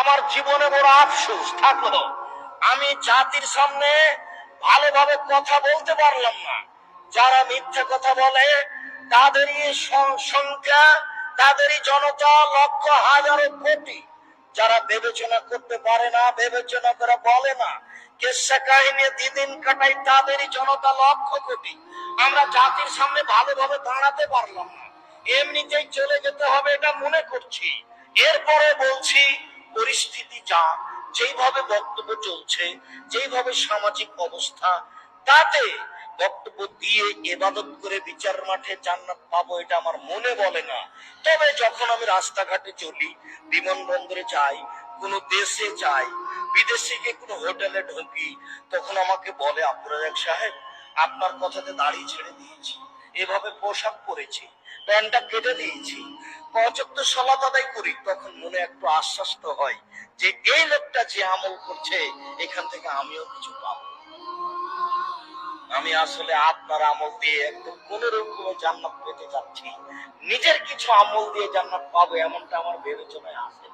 আমার জীবনে বড় আফসোস থাকল। আমি জাতির সামনে ভালোভাবে কথা বলতে পারলাম না। যারা মিথ্যা কথা বলে, তাদেরই সংখ্যা, তাদেরই জনতা লক্ষ হাজারো কোটি। যারা বিবেচনা করতে পারে না, বিবেচনা করে বলে না, কেসা কাহিনী দিদিন কাটাই তাদেরই জনতা লক্ষ কোটি। আমরা জাতির সামনে ভালোভাবে দাঁড়াতে পারলাম না। এমনিতেই চলে যেতে হবে এটা মনে করছি। এরপরে বলছি পরিস্থিতি যা যেইভাবে বক্তব্য চলছে, যেইভাবে সামাজিক অবস্থা, তাতে বক্তব্য দিয়ে এবাদত করে বিচার মাঠে জান্নাত পাবো এটা আমার মনে বলে না। তবে যখন আমি রাস্তাঘাটে চলি, বিমানবন্দরে যাই, কোনো দেশে যাই, বিদেশে গিয়ে কোনো হোটেলে ঢুকি, তখন আমাকে বলে, আব্দুর সাহেব, আপনার কথাতে দাড়ি ছেড়ে দিয়েছি। এভাবে পোশাক পরেছি, প্যান্টটা কেটে দিয়েছি। পঁচাত্ত সলাত আদায় করি, তখন মনে একটু আশ্বাস তো হয় যে এই লোকটা যে আমল করছে, এখান থেকে আমিও কিছু পাবো। আমি আসলে আপনার আমল দিয়ে একদম কোন রকম জান্নাত পেতে যাচ্ছি। নিজের কিছু আমল দিয়ে জান্নাত পাবো, এমনটা আমার বিবেচনায় আসে